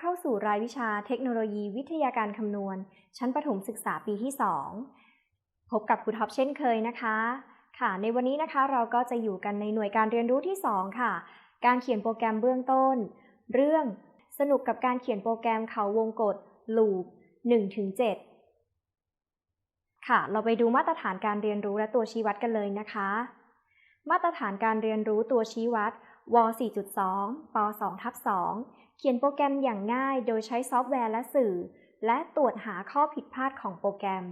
เข้าสู่รายวิชาเทคโนโลยีวิทยาการคำนวณ ชั้นประถมศึกษาปีที่ 2 พบกับครูท็อปเช่นเคยนะคะ ค่ะ ในวันนี้นะคะเราก็จะอยู่กันในหน่วยการเรียนรู้ที่ 2 ค่ะ การเขียนโปรแกรมเบื้องต้น เรื่องสนุกกับการเขียนโปรแกรมเขาวงกต loop 1-7 ค่ะ เราไปดูมาตรฐานการเรียนรู้และตัวชี้วัดกันเลยนะคะ มาตรฐานการเรียนรู้ตัวชี้วัดว4.2ป2ทับ2 เขียนโปรแกรมอย่างง่ายโดยใช้ซอฟต์แวร์และสื่อ และตรวจหาข้อผิดพลาดของโปรแกรม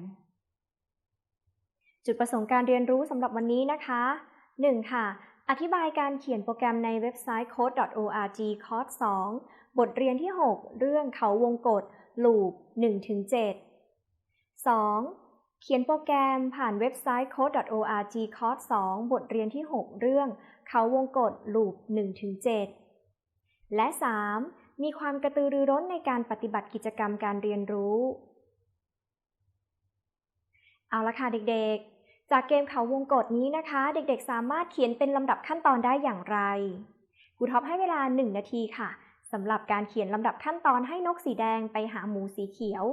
จุดประสงค์การเรียนรู้สำหรับวันนี้นะคะ 1. ค่ะ อธิบายการเขียนโปรแกรมในเว็บไซต์ code.org คอร์ส2บทเรียนที่ 6 เรื่องเขาวงกต loop 1-7 2. เขียนโปรแกรมผ่านเว็บไซต์ code.org คอร์ส2บทเรียนที่ 6 เรื่อง เขาวงกต loop 1-7 และ 3. มีความกระตือรือร้นในการปฏิบัติกิจกรรมการเรียนรู้ เอาละค่ะเด็กๆ จากเกมเขาวงกตนี้นะคะ เด็กๆ สามารถเขียนเป็นลำดับขั้นตอนได้อย่างไรครูท็อปให้เวลา 1 นาทีค่ะสำหรับการเขียนลำดับขั้นตอนให้นกสีแดงไปหาหมูสีเขียว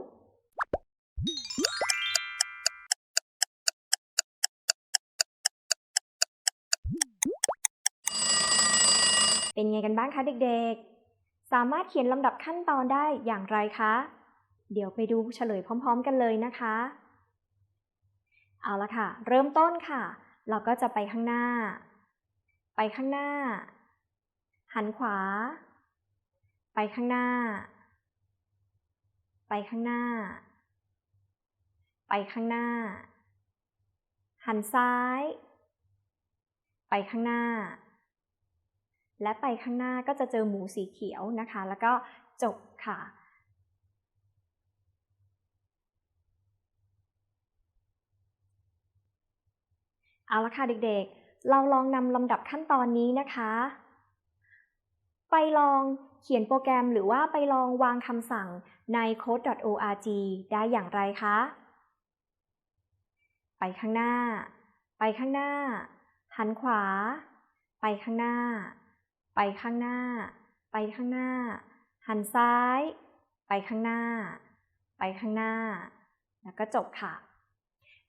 เป็นไงกันบ้างคะเด็กๆ สามารถเขียนลำดับขั้นตอนได้อย่างไรคะ เดี๋ยวไปดูเฉลยพร้อม ๆ กันเลยนะคะ เอาละค่ะ เริ่มต้นค่ะ เราก็จะไปข้างหน้า ไปข้างหน้า หันขวา ไปข้างหน้า ไปข้างหน้า ไปข้างหน้า หันซ้าย ไปข้างหน้า และไปข้างหน้าก็จะเจอหมูสีเขียวนะคะ แล้วก็จบค่ะ เอาละค่ะเด็กๆ เราลองนำลำดับขั้นตอนนี้นะคะ ไปลองเขียนโปรแกรมหรือว่าไปลองวางคำสั่งใน code.org ได้อย่างไรคะ ไปข้างหน้า ไปข้างหน้า หันขวา ไปข้างหน้า ไปข้างหน้า ไปข้างหน้า หันซ้าย ไปข้างหน้า ไปข้างหน้า แล้วก็จบค่ะ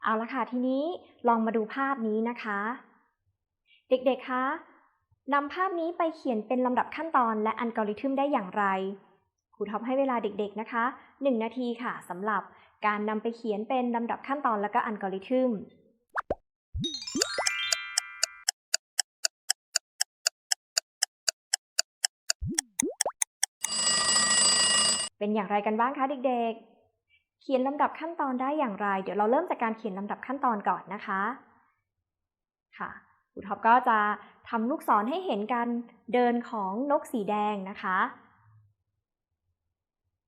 เอาละค่ะทีนี้ลองมาดูภาพนี้นะคะ เด็กๆคะนำภาพนี้ไปเขียนเป็นลำดับขั้นตอนและอัลกอริทึมได้อย่างไรครูท็อปให้เวลาเด็กๆนะคะ 1 นาทีค่ะสำหรับการนำไปเขียนเป็นลำดับขั้นตอนและก็อัลกอริทึม เป็นอย่างไรกันบ้างคะเด็กๆ เขียนลำดับขั้นตอนได้อย่างไร เดี๋ยวเราเริ่มจากการเขียนลำดับขั้นตอนก่อนนะคะ ค่ะครูท็อปก็จะทำลูกศรให้เห็นการเดินของนกสีแดงนะคะ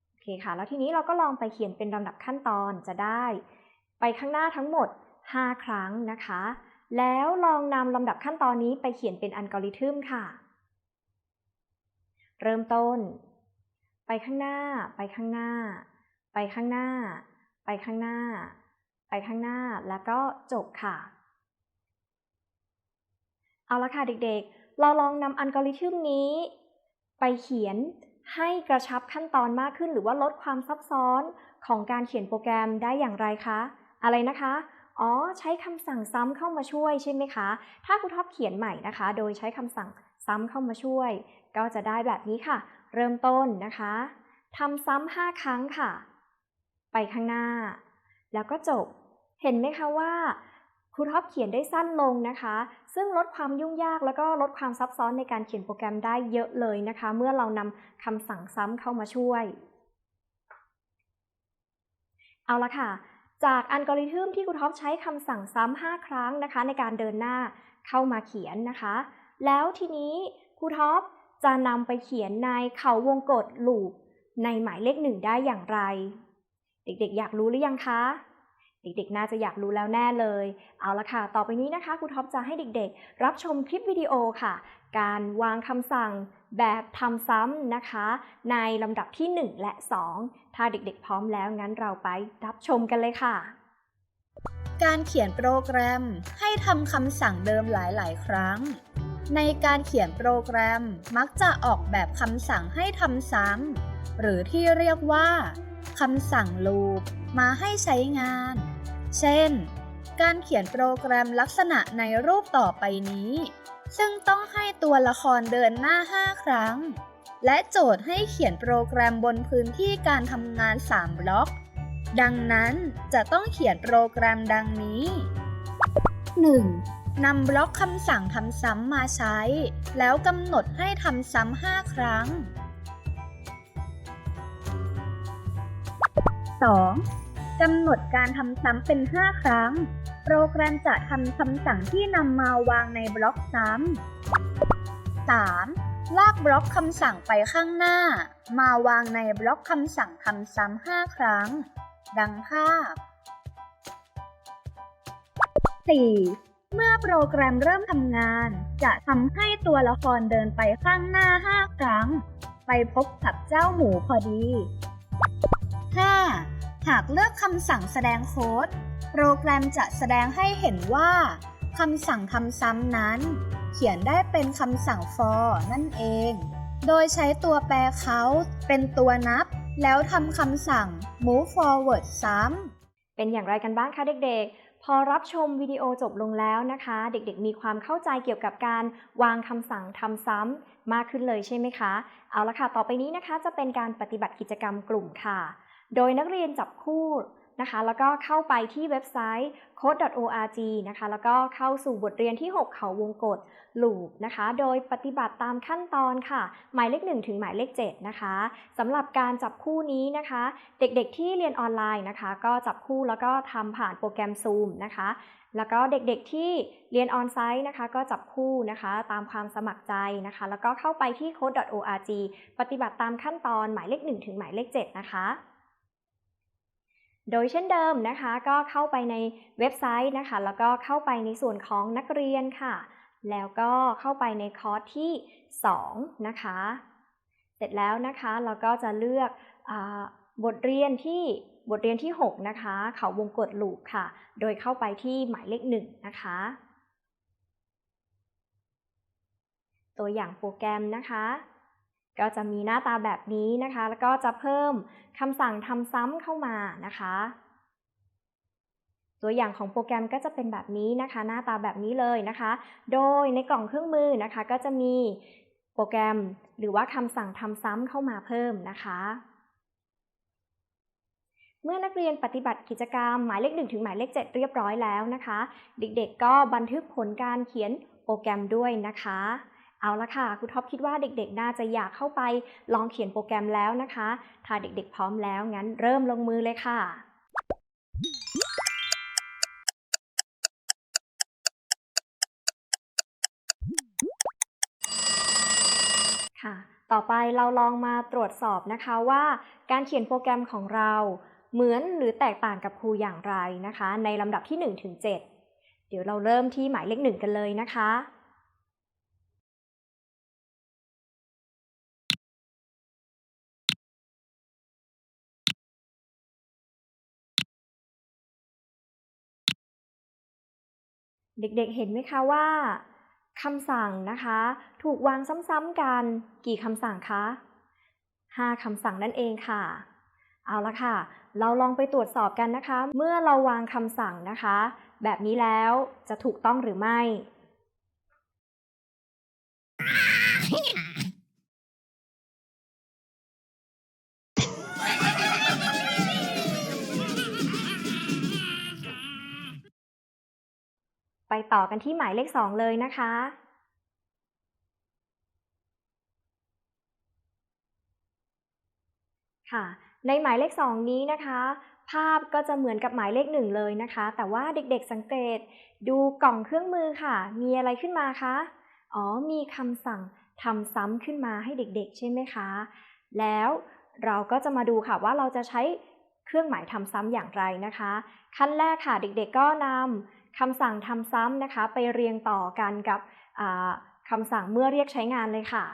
โอเคค่ะ แล้วทีนี้เราก็ลองไปเขียนเป็นลำดับขั้นตอนจะได้ ไปข้างหน้าทั้งหมด 5 ครั้งนะคะ แล้วลองนำลำดับขั้นตอนนี้ไปเขียนเป็นอัลกอริทึมค่ะ เริ่มต้น ไปข้างหน้า ไปข้างหน้า ไปข้างหน้า ไปข้างหน้า ไปข้างหน้า แล้วก็จบค่ะ เอาละค่ะเด็กๆ เราลองนำอัลกอริทึมนี้ ไปเขียนให้กระชับขั้นตอนมากขึ้น หรือว่าลดความซับซ้อนของการเขียนโปรแกรมได้อย่างไรคะ อะไรนะคะ อ๋อ ใช้คำสั่งซ้ำเข้ามาช่วยใช่ไหมคะ ถ้าครูท็อปเขียนใหม่นะคะ โดยใช้คำสั่งซ้ำเข้ามาช่วย ก็จะได้แบบนี้ค่ะ เริ่มต้นนะคะทำซ้ำห้าครั้งค่ะ ไปข้างหน้า แล้วก็จบ เห็นไหมคะว่าครูท็อปเขียนได้สั้นลงนะคะ ซึ่งลดความยุ่งยากแล้วก็ลดความซับซ้อนในการเขียนโปรแกรมได้เยอะเลยนะคะ เมื่อเรานำคำสั่งซ้ำเข้ามาช่วย เอาละค่ะ จากอัลกอริทึมที่ครูท็อปใช้คำสั่งซ้ำ5ครั้งนะคะ ในการเดินหน้าเข้ามาเขียนนะคะ แล้วทีนี้ครูท็อป จะนำไปเขียนในเขาวงกตลูปในหมายเลขหนึ่งได้อย่างไร เด็กๆ อยากรู้หรือยังคะ เด็กๆ น่าจะอยากรู้แล้วแน่เลย เอาละค่ะ ต่อไปนี้นะคะครูท็อปจะให้เด็กๆ รับชมคลิปวิดีโอค่ะ การวางคำสั่งแบบทำซ้ำนะคะ ในลำดับที่ 1 และ 2 ถ้าเด็กๆ พร้อมแล้วงั้นเราไปรับชมกันเลยค่ะ การเขียนโปรแกรมให้ทำคำสั่งเดิมหลาย ๆ ครั้ง ในการเขียนโปรแกรมมักจะออกแบบคำสั่งให้ทำซ้ำหรือที่เรียกว่าคำสั่งลูปมาให้ใช้งาน เช่น การเขียนโปรแกรมลักษณะในรูปต่อไปนี้ ซึ่งต้องให้ตัวละครเดินหน้า 5 ครั้ง และโจทย์ให้เขียนโปรแกรมบนพื้นที่การทำงาน 3 บล็อก ดังนั้นจะต้องเขียนโปรแกรมดังนี้ 1. นำบล็อกคำสั่งทำซ้ำมาใช้ แล้วกำหนดให้ทำซ้ำ5ครั้ง 2. กำหนดการทำซ้ำเป็น 5 ครั้ง โปรแกรมจะทำคำสั่งที่นำมาวางในบล็อกซ้ำ 3. ลากบล็อกคำสั่งไปข้างหน้า มาวางในบล็อกคำสั่งทำซ้ำ5ครั้ง ดังภาพ 4. เมื่อโปรแกรมเริ่มทำงาน จะทำให้ตัวละครเดินไปข้างหน้า 5 ครั้ง ไปพบกับเจ้าหมูพอดี 5. หากเลือกคำสั่งแสดงโค้ด โปรแกรมจะแสดงให้เห็นว่าคำสั่งทำซ้ำนั้น เขียนได้เป็นคำสั่ง for นั่นเอง โดยใช้ตัวแปรเขาเป็นตัวนับ แล้วทำคำสั่ง move forward ซ้ำเป็นอย่างไรกันบ้างคะเด็กๆ พอรับชมวิดีโอจบลงแล้วนะคะ เด็กๆ มีความเข้าใจเกี่ยวกับการวางคำสั่งทำซ้ำมากขึ้นเลยใช่ไหมคะ เอาละค่ะ ต่อไปนี้นะคะจะเป็นการปฏิบัติกิจกรรมกลุ่มค่ะ โดยนักเรียนจับคู่ นะคะ แล้วก็เข้าไปที่เว็บไซต์ code.org นะคะ แล้วก็เข้าสู่บทเรียนที่ 6 เขาวงกฏ loop นะคะ โดยปฏิบัติตามขั้นตอนค่ะ หมายเลข 1 ถึงหมายเลข 7 นะคะสำหรับการจับคู่นี้นะคะ เด็กๆที่เรียนออนไลน์นะคะ ก็จับคู่แล้วก็ทำผ่านโปรแกรม Zoom นะคะ แล้วก็เด็กๆที่เรียนออนไซต์นะคะ ก็จับคู่นะคะ ตามความสมัครใจนะคะ แล้วก็เข้าไปที่ code.org ปฏิบัติตามขั้นตอนหมายเลข 1 ถึงหมายเลข 7 นะคะ โดยเช่นเดิมนะคะก็เข้าไปในเว็บไซต์นะคะ แล้วก็เข้าไปในส่วนของนักเรียนค่ะ แล้วก็เข้าไปในคอร์สที่ 2 นะคะ เสร็จแล้วนะคะเราก็จะเลือกอบทเรียนที่บทเรียนที่ 6 นะคะ เขาวงกฏลูปค่ะ โดยเข้าไปที่หมายเลข1นะคะ ตัวอย่างโปรแกรมนะคะ ก็จะมีหน้าตาแบบนี้นะคะ แล้วก็จะเพิ่มคำสั่งทำซ้ำเข้ามานะคะ ตัวอย่างของโปรแกรมก็จะเป็นแบบนี้นะคะ หน้าตาแบบนี้เลยนะคะ โดยในกล่องเครื่องมือนะคะ ก็จะมีโปรแกรมหรือว่าคำสั่งทำซ้ำเข้ามาเพิ่มนะคะ เมื่อนักเรียนปฏิบัติกิจกรรมหมายเลข1ถึงหมายเลข7เรียบร้อยแล้วนะคะ เด็กๆก็บันทึกผลการเขียนโปรแกรมด้วยนะคะ เอาละค่ะครูท็อปคิดว่าเด็กๆ น่าจะอยากเข้าไปลองเขียนโปรแกรมแล้วนะคะ ถ้าเด็กๆ พร้อมแล้วงั้นเริ่มลงมือเลยค่ะ ค่ะ ต่อไปเราลองมาตรวจสอบนะคะว่า การเขียนโปรแกรมของเราเหมือนหรือแตกต่างกับครูอย่างไรนะคะ ในลำดับที่1ถึง7เดี๋ยวเราเริ่มที่หมายเลข1กันเลยนะคะ เด็กๆเห็นไหมคะว่าคำสั่งนะคะ ถูกวางซ้ำๆกันกี่คำสั่งคะ5คำสั่งนั่นเองค่ะ เอาละค่ะ เราลองไปตรวจสอบกันนะคะ เมื่อเราวางคำสั่งนะคะ แบบนี้แล้วจะถูกต้องหรือไม่ ไปต่อกันที่หมายเลข 2 เลยนะคะ ค่ะ ในหมายเลข 2 นี้นะคะ ภาพก็จะเหมือนกับหมายเลข 1 เลยนะคะ แต่ว่าเด็กๆสังเกตดูกล่องเครื่องมือค่ะ มีอะไรขึ้นมาคะ อ๋อ มีคำสั่งทำซ้ำขึ้นมาให้เด็กๆ ใช่ไหมคะ แล้วเราก็จะมาดูค่ะว่าเราจะใช้เครื่องหมายทำซ้ำอย่างไรนะคะ ขั้นแรกค่ะเด็กๆก็นำ คำสั่งทำซ้ำนะคะ ไปเรียงต่อกันกับคำสั่งเมื่อเรียกใช้งานเลยค่ะ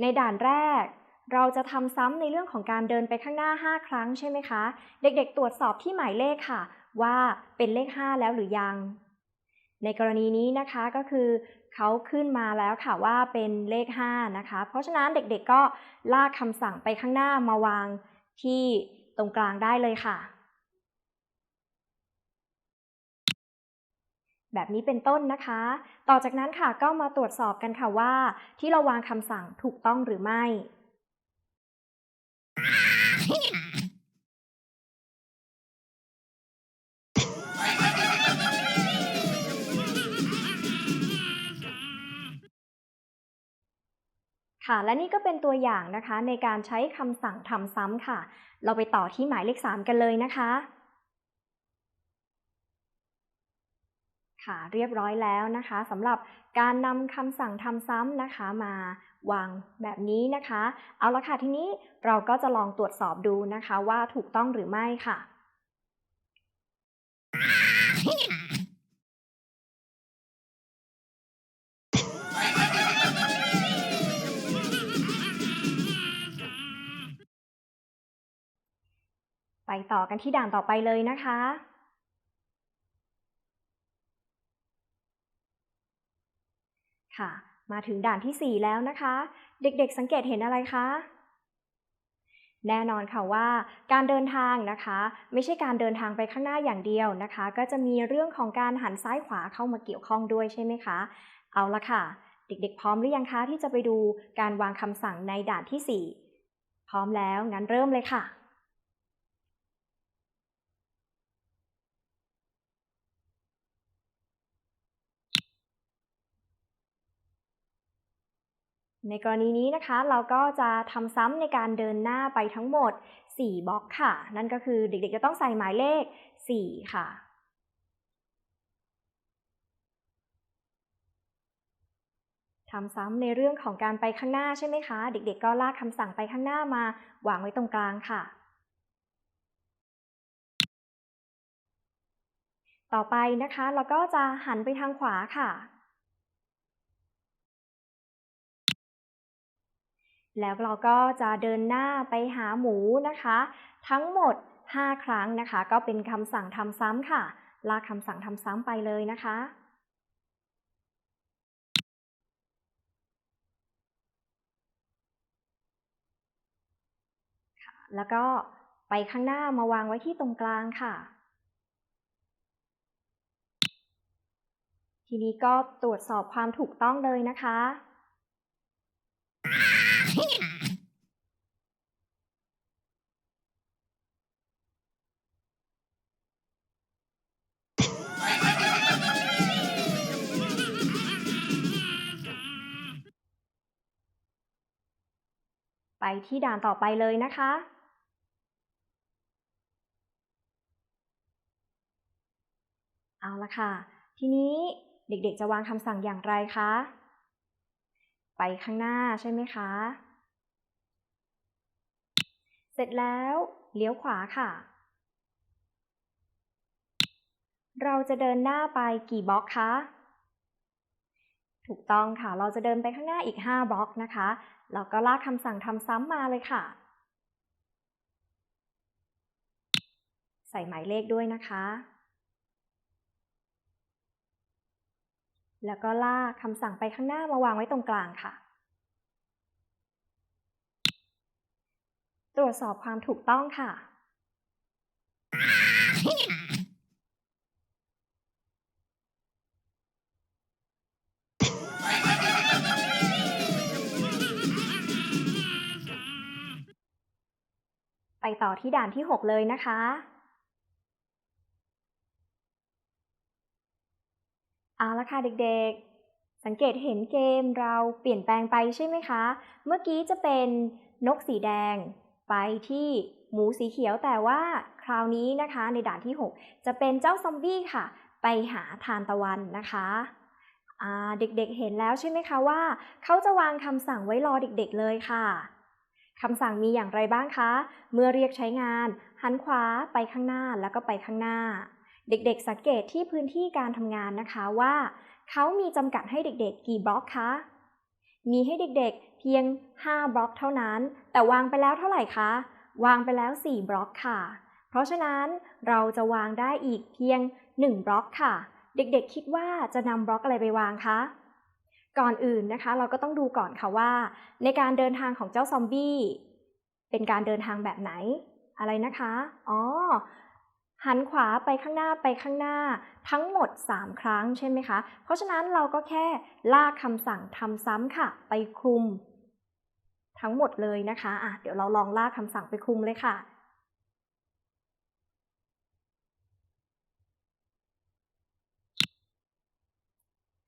ในด่านแรก เราจะทำซ้ำในเรื่องของการเดินไปข้างหน้า 5 ครั้งใช่ไหมคะ เด็กๆ ตรวจสอบที่หมายเลขค่ะ ว่าเป็นเลข 5 แล้วหรือยัง ในกรณีนี้นะคะก็คือเขาขึ้นมาแล้วค่ะว่าเป็นเลข 5 นะคะ เพราะฉะนั้นเด็กๆก็ลากคำสั่งไปข้างหน้ามาวางที่ ตรงกลางได้เลยค่ะ แบบนี้เป็นต้นนะคะ ต่อจากนั้นค่ะก็มาตรวจสอบกันค่ะว่า ที่เราวางคำสั่งถูกต้องหรือไม่ ค่ะ และนี่ก็เป็นตัวอย่างนะคะในการใช้คำสั่งทำซ้ำค่ะ เราไปต่อที่หมายเลข 3 กันเลยนะคะ ค่ะเรียบร้อยแล้วนะคะสำหรับการนำคำสั่งทำซ้ำนะคะมาวางแบบนี้นะคะ เอาละค่ะทีนี้เราก็จะลองตรวจสอบดูนะคะว่าถูกต้องหรือไม่ค่ะ ต่อกันที่ด่านต่อไปเลยนะคะ ค่ะ มาถึงด่านที่ 4 แล้วนะคะ เด็กๆสังเกตเห็นอะไรคะแน่นอนค่ะว่าการเดินทางนะคะ ไม่ใช่การเดินทางไปข้างหน้าอย่างเดียวนะคะ ก็จะมีเรื่องของการหันซ้ายขวาเข้ามาเกี่ยวข้องด้วยใช่ไหมคะ เอาละค่ะ เด็กๆ พร้อมหรือยังคะที่จะไปดูการวางคำสั่งในด่านที่ 4 พร้อมแล้วงั้นเริ่มเลยค่ะ ในกรณีนี้นะคะเราก็จะทำซ้ำในการเดินหน้าไปทั้งหมด 4บล็อกค่ะ นั่นก็คือเด็กๆจะต้องใส่หมายเลข 4 ค่ะทำซ้ำในเรื่องของการไปข้างหน้าใช่ไหมคะ เด็กๆก็ลากคำสั่งไปข้างหน้ามาวางไว้ตรงกลางค่ะ ต่อไปนะคะเราก็จะหันไปทางขวาค่ะ แล้วเราก็จะเดินหน้าไปหาหมูนะคะ ทั้งหมด 5 ครั้งนะคะ ก็เป็นคำสั่งทำซ้ำค่ะ ลากคำสั่งทำซ้ำไปเลยนะคะแล้วก็ไปข้างหน้ามาวางไว้ที่ตรงกลางค่ะ ทีนี้ก็ตรวจสอบความถูกต้องเลยนะคะ ไปที่ด่านต่อไปเลยนะคะ เอาละค่ะ ทีนี้เด็กๆจะวางคำสั่งอย่างไรคะ ไปข้างหน้าใช่ไหมคะ เสร็จแล้วเลี้ยวขวาค่ะ เราจะเดินหน้าไปกี่บล็อกคะ ถูกต้องค่ะ เราจะเดินไปข้างหน้าอีก 5 บล็อกนะคะเราก็ลากคำสั่งทำซ้ำมาเลยค่ะ ใส่หมายเลขด้วยนะคะ แล้วก็ลากคำสั่งไปข้างหน้ามาวางไว้ตรงกลางค่ะ ตรวจสอบความถูกต้องค่ะ ไปต่อที่ด่านที่ 6 เลยนะคะ เอาละค่ะเด็กๆ สังเกตเห็นเกมเราเปลี่ยนแปลงไปใช่ไหมคะ เมื่อกี้จะเป็นนกสีแดง ไปที่หมูสีเขียวแต่ว่าคราวนี้นะคะในด่านที่ 6 จะเป็นเจ้าซอมบี้ค่ะ ไปหาทานตะวันนะคะเด็กๆเห็นแล้วใช่ไหมคะว่า เขาจะวางคำสั่งไว้รอเด็กๆเลยค่ะคำสั่งมีอย่างไรบ้างคะ เมื่อเรียกใช้งาน หันขวาไปข้างหน้าแล้วก็ไปข้างหน้า เด็กๆสังเกตที่พื้นที่การทำงานนะคะว่า เขามีจำกัดให้เด็กๆ กี่บล็อกคะ มีให้เด็กๆเพียง 5 บล็อกเท่านั้น แต่วางไปแล้วเท่าไหร่คะ วางไปแล้ว 4 บล็อกค่ะ เพราะฉะนั้นเราจะวางได้อีกเพียง 1 บล็อกค่ะ เด็กๆ คิดว่าจะนำบล็อกอะไรไปวางคะ ก่อนอื่นนะคะ เราก็ต้องดูก่อนค่ะว่า ในการเดินทางของเจ้าซอมบี้เป็นการเดินทางแบบไหนอะไรนะคะ อ๋อ หันขวาไปข้างหน้าไปข้างหน้าทั้งหมด 3 ครั้งใช่ไหมคะ เพราะฉะนั้นเราก็แค่ลากคำสั่งทำซ้ำค่ะ ไปคลุม ทั้งหมดเลยนะคะอะเดี๋ยวเราลองลากคำสั่งไปคลุมเลยค่ะ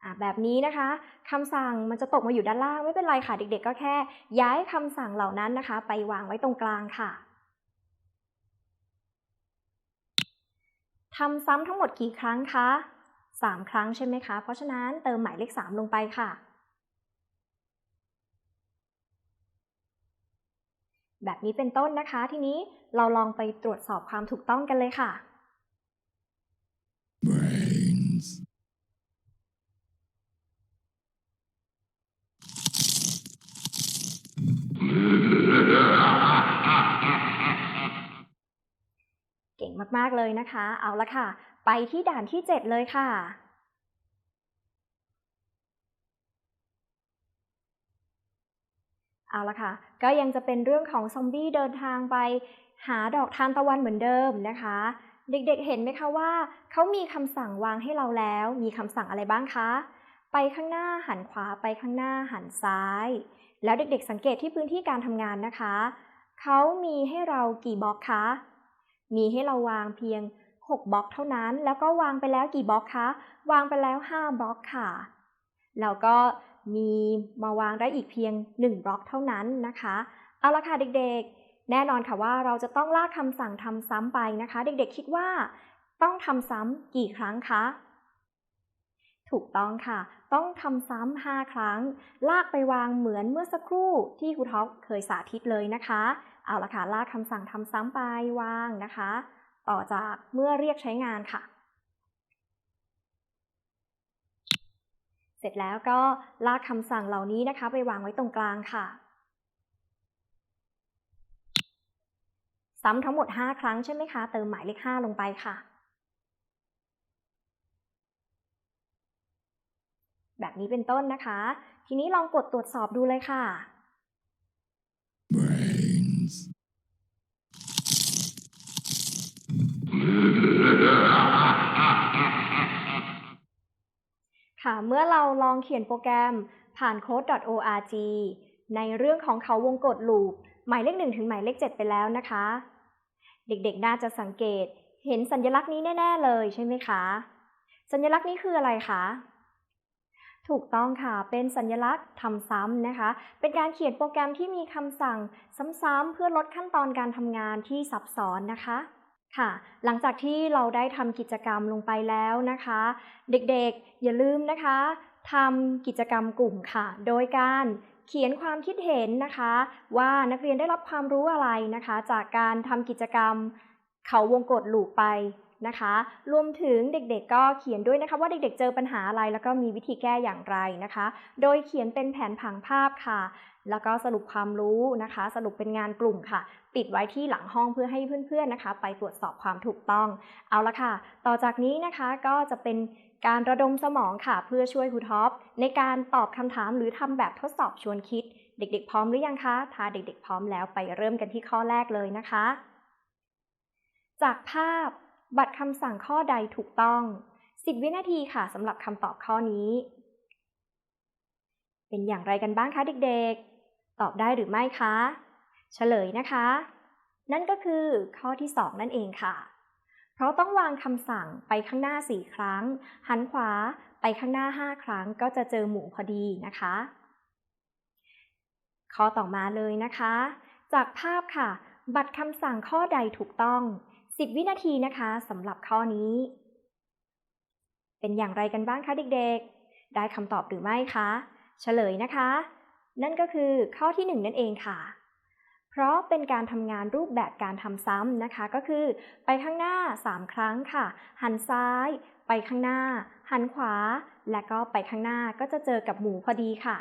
อะแบบนี้นะคะคำสั่งมันจะตกมาอยู่ด้านล่างไม่เป็นไรค่ะ เด็กๆ ก็แค่ ย้ายคำสั่งเหล่านั้นนะคะ ไปวางไว้ตรงกลางค่ะ ทำซ้ำทั้งหมดกี่ครั้งคะ 3 ครั้งใช่ไหมคะ เพราะฉะนั้นเติมหมายเลข 3 ลงไปค่ะ แบบนี้เป็นต้นนะคะ ทีนี้เราลองไปตรวจสอบความถูกต้องกันเลยค่ะ มาก ๆ เลยนะคะ เอาละค่ะ ไปที่ด่านที่ 7 เลยค่ะเอาละค่ะ ก็ยังจะเป็นเรื่องของซอมบี้เดินทางไปหาดอกทานตะวันเหมือนเดิมนะคะ เด็กๆเห็นไหมคะว่า เขามีคำสั่งวางให้เราแล้ว มีคำสั่งอะไรบ้างคะ ไปข้างหน้าหันขวาไปข้างหน้าหันซ้าย แล้วเด็กๆ สังเกตที่พื้นที่การทำงานนะคะ เขามีให้เรากี่บล็อกคะ มีให้เราวางเพียง 6 บล็อกเท่านั้น แล้วก็วางไปแล้วกี่บล็อกคะ วางไปแล้ว 5 บล็อกค่ะ แล้วก็มีมาวางได้อีกเพียง 1 บล็อกเท่านั้นนะคะ เอาละค่ะเด็กๆ แน่นอนค่ะว่าเราจะต้องลากคำสั่งทำซ้ำไปนะคะ เด็กๆ คิดว่าต้องทำซ้ำกี่ครั้งคะ ถูกต้องค่ะ ต้องทำซ้ำ5ครั้ง ลากไปวางเหมือนเมื่อสักครู่ที่ครูท็อปเคยสาธิตเลยนะคะ เอาละค่ะ ลากคำสั่งทำซ้ำไปวางนะคะ ต่อจากเมื่อเรียกใช้งานค่ะ เสร็จแล้วก็ลากคำสั่งเหล่านี้นะคะ ไปวางไว้ตรงกลางค่ะ ซ้ำทั้งหมด 5 ครั้งใช่ไหมคะ เติมหมายเลข 5 ลงไปค่ะ แบบนี้เป็นต้นนะคะ ทีนี้ลองกดตรวจสอบดูเลยค่ะ ค่ะ เมื่อเราลองเขียนโปรแกรมผ่าน code.org ในเรื่องของเขาวงกฏลูป หมายเลข 1 ถึงหมายเลข 7 ไปแล้วนะคะ เด็กๆ น่าจะสังเกต เห็นสัญลักษณ์นี้แน่ ๆ เลยใช่ไหมคะ สัญลักษณ์นี้คืออะไรคะ ถูกต้องค่ะ เป็นสัญลักษณ์ทำซ้ำนะคะ เป็นการเขียนโปรแกรมที่มีคำสั่งซ้ำๆเพื่อลดขั้นตอนการทำงานที่ซับซ้อนนะคะ ค่ะ หลังจากที่เราได้ทำกิจกรรมลงไปแล้วนะคะ เด็กๆอย่าลืมนะคะทำกิจกรรมกลุ่มค่ะ โดยการเขียนความคิดเห็นนะคะ ว่านักเรียนได้รับความรู้อะไรนะคะ จากการทำกิจกรรมเขาวงกฏลูปไปนะคะ รวมถึงเด็กๆก็เขียนด้วยนะคะว่าเด็กๆเจอปัญหาอะไร แล้วก็มีวิธีแก้อย่างไรนะคะ โดยเขียนเป็นแผนผังภาพค่ะ แล้วก็สรุปความรู้นะคะ สรุปเป็นงานกลุ่มค่ะ ติดไว้ที่หลังห้องเพื่อให้เพื่อนๆนะคะ ไปตรวจสอบความถูกต้อง เอาละค่ะ ต่อจากนี้นะคะก็จะเป็นการระดมสมองค่ะ เพื่อช่วยครูท็อปในการตอบคำถามหรือทำแบบทดสอบชวนคิด เด็กๆ พร้อมหรือยังคะ ถ้าเด็ก ๆ พร้อมแล้วไปเริ่มกันที่ข้อแรกเลยนะคะ จากภาพบัตรคำสั่งข้อใดถูกต้อง 10 วินาทีค่ะสำหรับคำตอบข้อนี้ เป็นอย่างไรกันบ้างคะเด็กๆ ตอบได้หรือไม่คะเฉลยนะคะ นั่นก็คือข้อที่ 2 นั่นเองค่ะ เพราะต้องวางคำสั่งไปข้างหน้า 4 ครั้ง หันขวาไปข้างหน้า 5 ครั้งก็จะเจอหมูพอดีนะคะ ข้อต่อมาเลยนะคะ จากภาพค่ะ บัตรคำสั่งข้อใดถูกต้อง 10 วินาทีนะคะสำหรับข้อนี้ เป็นอย่างไรกันบ้างคะเด็กๆ ได้คำตอบหรือไม่คะ เฉลยนะคะ นั่นก็คือข้อที่ 1 นั่นเองค่ะ เพราะเป็นการทำงานรูปแบบการทำซ้ำนะคะ ก็คือ ไปข้างหน้า 3 ครั้งค่ะ หันซ้าย ไปข้างหน้า หันขวา และก็ไปข้างหน้าก็จะเจอกับหมูพอดีค่ะ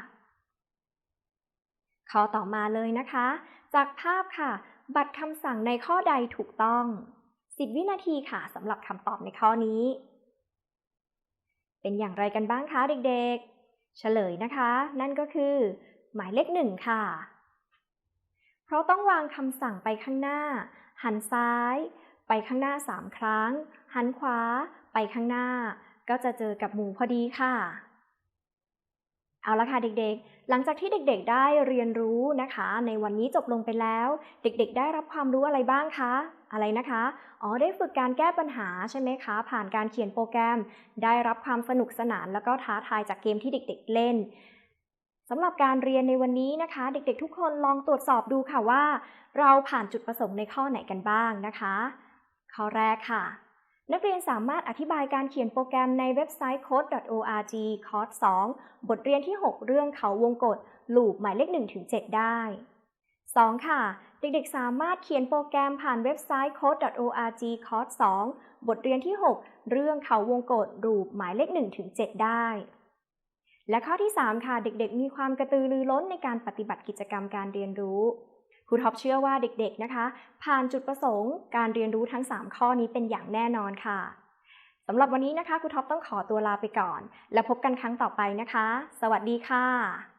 ข้อต่อมาเลยนะคะ จากภาพค่ะ บัตรคำสั่งในข้อใดถูกต้อง 10 วินาทีค่ะสำหรับคำตอบในข้อนี้ เป็นอย่างไรกันบ้างคะเด็กๆ เฉลยนะคะ นั่นก็คือ หมายเลขหนึ่งค่ะ เพราะต้องวางคำสั่งไปข้างหน้า หันซ้าย ไปข้างหน้า 3 ครั้ง หันขวา ไปข้างหน้า ก็จะเจอกับหมูพอดีค่ะ เอาละค่ะเด็กๆ หลังจากที่เด็กๆได้เรียนรู้นะคะ ในวันนี้จบลงไปแล้ว เด็กๆ ได้รับความรู้อะไรบ้างคะอะไรนะคะ อ๋อ ได้ฝึกการแก้ปัญหาใช่ไหมคะ ผ่านการเขียนโปรแกรม ได้รับความสนุกสนานแล้วก็ท้าทายจากเกมที่เด็ก ๆ เล่น สำหรับการเรียนในวันนี้นะคะ เด็กๆ ทุกคนลองตรวจสอบดูค่ะว่า เราผ่านจุดประสงค์ในข้อไหนกันบ้างนะคะ ข้อแรกค่ะ นักเรียนสามารถอธิบายการเขียนโปรแกรมในเว็บไซต์ code.org คอร์ส2บทเรียนที่ 6 เรื่องเขาวงกฏลูปหมายเลข1ถึง7ได้ 2. ค่ะ เด็กๆ สามารถเขียนโปรแกรมผ่านเว็บไซต์ code.org คอร์ส2บทเรียนที่ 6 เรื่องเขาวงกฏลูปหมายเลข1ถึง7ได้ และข้อที่ 3 ค่ะเด็กๆ มีความกระตือรือร้นในการปฏิบัติกิจกรรมการเรียนรู้ครูท็อปเชื่อว่าเด็กๆนะคะ ผ่านจุดประสงค์ การเรียนรู้ทั้ง 3 ข้อนี้เป็นอย่างแน่นอนค่ะสำหรับวันนี้นะคะครูท็อปต้องขอตัวลาไปก่อน และพบกันครั้งต่อไปนะคะ สวัสดีค่ะ